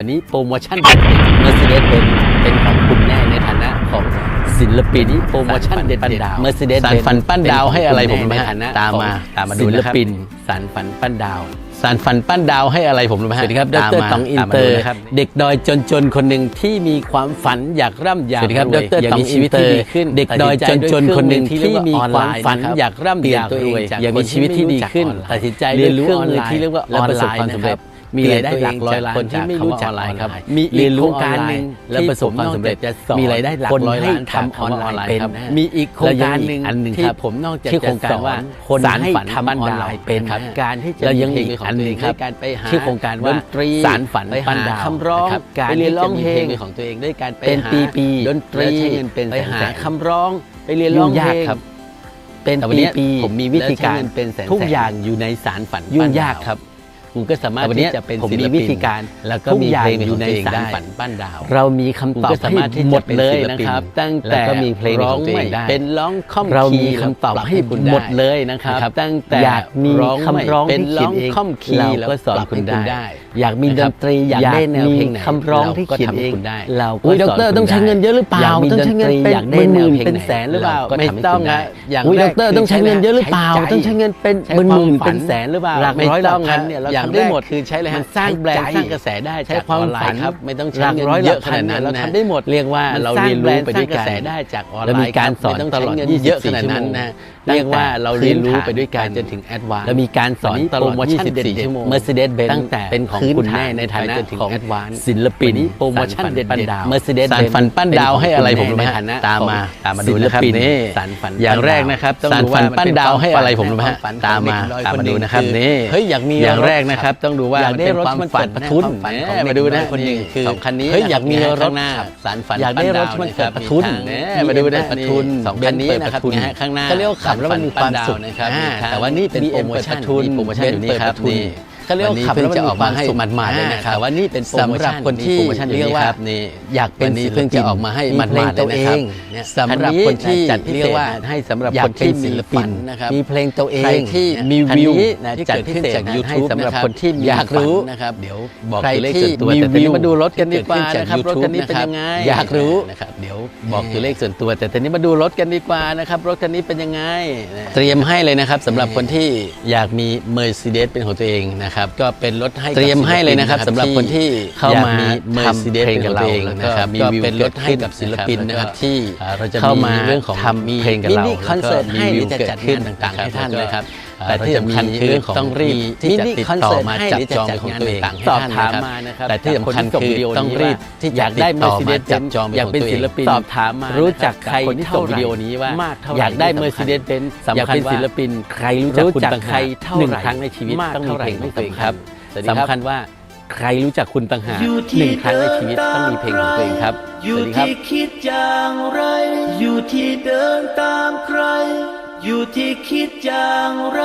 อันนี้โปรโมชั่น Mercedes Benz เป็นของคุณแน่ในฐานะของศิลปินนี้โปรโมชั่นเด็ดปั้นๆดาว Mercedes สาร Benz ฝันปั้นดาวให้อะไรผมรู้ไหมในฮะฐานะตามมาของตามมาดูศิลนะครับปินสารฝันปั้นดาวสารฝันปั้นดาวให้อะไรผมรู้ไหมสฮะวัสดีครับดตามรมาตองอินตามมาเตอดูร์นะครับเด็กดอยจนๆคนหนึ่งที่มีความฝันอยากร่ำอยากสวัสดีครับวยดรอยากตองมีชีวิตที่ดีขึ้น เด็กดอยจนๆคนหนึ่งที่มีความฝันอยากร่ำเปลี่อยยากตัวเองรวยจากอยากมีชีวิตที่ดีขึ้นตัดสินใจเรียนรู้เครื่องมือออนไลน์ที่เรียกว่าอและอนประไลสบน์ความนะสำคเร็รัจบ มีรายได้หลักร้อยล้านคนที่ไม่รู้จักคำว่าออนไลน์ครับมีเรียนรู้โคงการหนึ่งและประสบความสำเร็จที่ผมนอกจากจะสอนมีรายได้หลักคนร้อยให้ล้านทำออนไลน์จากคำว่าออนไลน์เป็นครับมีอีกโครงการหนึ่งแล้วยังมีอีกอันหนึ่งที่ครับผมนอกจากชื่อโครงการจะสอนว่าคนสารให้ฝันทำปั้นออนดาวไลน์เป็นครับการที่จะแล้วยังมีมีอีกเพลอันหนึ่งขครัอบงตัวเองด้วยการไปหาชื่อโครงการว่าดนตรีสารฝันไปปั้หานดาวคำร้องนะครับการไปเรียนร้องที่เพลงจะมีของตัวเองด้วยการไปเป็นหาปีๆดนตรีและใช้เงินเป็นไปหาแสนๆคำร้องไปเรียนร้องยุ่งเพยากลงครับเป็นแต่วันปีนี้ปีผมมีวิธีการและใช้เงินเป็นแสนๆทุกอย่างอยู่ในสารฝันยุ่งปั้นดวยากครับ คุณก็สามารถแต่วันนี้ที่จะเป็นผมศิมีลวิปินธีการแล้วก็ทุกมีอย่างเพลงอยู่ในของตัวเงสารได้ฝันปั้นดาว เรามีคำตอบคุณก็สามารถที่จะหมดเลยเป็นศิลปินนะครับ ตั้งแล้แต่วก็มีเพลงของตัวเองได้เป็นร้องค่อมเรามีคีย์คำตอบแล้วปรับให้คุณได้หมดเลยนะครับนะครับ ตั้งแต่อยากมีร้องคำร้องเป็นที่ร้เขีอยงนเองค่อมคีย์เราแล้วก็สอนปรับคุณให้ได้ อยากมีดนตรีอยากได้แนวเพลงไหนคำร้องที่ก็เขียนทำเอให้งคุณได้เราก็อุ้ยดสอนรคุณต้องใช้ได้เงินเยอะหรือเปล่าอยากมีต้องใช้เงินดนตรีเป็นอยากได้หแนมื่วนเพลงเป็นไหนแสนหรือเปล่าเราก็ไม่ทำให้ต้องคุณได้ฮะอย่างอุ้ยแรดกรต้องใช้เงินเยอะหรือเปล่าใช้ใจต้องใช้เงินเป็นใช้หมื่นความหมื่นฝัเป็นแสนหรือเปล่าหลักไม่ร้อยหต้ลัอกงพันฮะเนี่ยเราอย่างทำได้แรกหมดคือใช้เลยฮะมันสร้างใช้แบรนด์ใจสร้างกระแสได้ใช้จากความออนไลฝันน์ครับไม่ต้องหใช้ลักเงินร้อยเยอะหลักขพันนาดเนี่ยนั้นเรานะทำได้หมดเรียกว่ามันเราสร้างเรียนรู้ไปด้วยแบรนด์กันสร้างกระแสได้จากออนไลน์แล้วมีการสอนไม่ต้องตลอดใช้เงินเยอะข24นาดนั้นนะชั่วโมงเรียกว่าเราเรียนรู้ไปด้วยกันจนถึงแอดวานซ์แล้วมีการสอนตลอดโปรโมชั่น24 ชั่วโมง Mercedes Benz ตั้งแต่เป็นของพื้นคุณฐานแน่ในฐานะไปจนถึงของ Advance ศิลปินวันนี้โปรโมชั่นสารฝันเด็ดปั้นดาวๆ Mercedes สาร Benz ฝันปั้นดาวให้อะไรผมรู้ไหมในฮะฐานะตามมาของตามมาดูนะครับศิลปินี่สารฝันอย่างแรกนะครับต้องสารดูฝัว่านปั้นดาวให้อะไรผมรู้ไหมฮะความฝันตามมาของเด็กน้อยตามคนมาหนึ่ดูงนะครับคือนี่เฮ้ยอยากมีอย่างแรกถนะครับ ต้องดูว่าอยากได้เป็นรถความที่มันฝันเปิดประทุนความฝันของแหมเด็กมาดูนะอยคนหนึ่งคือสองคันนี้เฮ้ยอยากมีนะครับรถข้างหน้าสารฝันอยากได้รถที่มันเปิดประทุนแหแหมมาดูนะประทุนนี่สองคันนี้นะครับเปิดประทุนนะฮะข้างหน้าก็เรียกว่าขับแล้วมันมีความสุขนะครับอ่ามีทั้งแต่ว่านี่เป็นโปรโมชั่นทุนมีโปรโมชั่นอยู่นี่ครับนี่นี่ ก็เรียกว่าขับแล้วมันจะออกมาให้ควสุขหมาดๆเลยนะครับแต่ว่านี่เป็นโปรโมสำหรับชั่นคนที่โปรโมชั่นเรียกว่านี่อยากเป็นวันนี้ศิลปินเพิ่งจะออกมาให้มีมันเพลงๆเลยนะครับตัวเองเนี่ยสำหรับคนที่จัดพิเศษเรียกว่าให้สำหรับอยาคกนเป็นที่ศิศิลลปิปินนนะนะคครัรับบมีเพลงตัวเองใครที่มีคันวิวนี้นะที่จัดเกิดพิขึ้นเศษจากให้ YouTube สำหรับนะครับคนที่มีอยากรู้ฝันนะครับเดี๋ยวบอกใครตัวเลขที่ส่วนตัวมีแต่ตอนนี้วิวมาดูรถกันดีกว่าที่เกิดขึ้นจากนะครับรถคันนี้ YouTube เป็นยังไงอยากรู้นะครับเดี๋ยวบอกตัวเลขส่วนตัว แต่ตอนนี้มาดูรถกันดีกว่านะครับรถคันนี้เป็นยังไงนะเตรียมให้เลยนะครับสำหรับคนที่อยากมี Mercedes เป็นของตัวเองนะครับก็เป็นรถให้กับเตรียมให้เลยนะครับศิปิสำหรับคนที่เข้ามาอยากมี Mercedes ทำเพลงเป็นของกับตัวเองเรานะครับแล้วก็ก็มีวิวเป็นรถให้กับศิลปินนะครับที่อ่าเราจะเข้ามามีเรื่องของทำมีเพลงกับเรามินิคอนเสิร์ตให้แล้วก็มีหรือจะจัดวิวงานเกิดขึ้นต่างๆให้ท่านนะครับนะครับ แต่ที่สำคัญคือเรื่องของต้องรีบที่จะมินิติดคอนต่อเสิร์ตมาให้จับหรือจะจองจัดของงานตัวเองต่างๆให้สอบท่านถามนะครับมานะครับ แต่ที่สำคัญจากนที่ส่งคือวิดีโอต้องนี้รีบว่าที่อยากได้ติดต่อ Mercedes มาจับจองเป็นอยากเป็นของตัวเองศิลปินสอบถามมารู้จักใครคนที่ส่งวิดีโอนี้ว่ามากเท่าไหร่อยากได้ที่สำคัญ Mercedes Benz สำคัญอยากเป็นว่าศิลปินใครรู้จักรู้คุณจักต่างใครหากเท่าหนึ่งไหร่ครั้งในชีวิตมากต้องมีเท่าไหร่เพลงของไม่ตัวเองเคยครับสวัสดีครับสำคัญว่าใครรู้จักคุณต่างหากหนึ่งครั้งในชีวิตต้องมีเพลงของตัวเองครับอสยู่วัสดีครับที่คิดอย่างไร อยู่ที่เดินตามใคร อยู่ที่คิดอย่างไร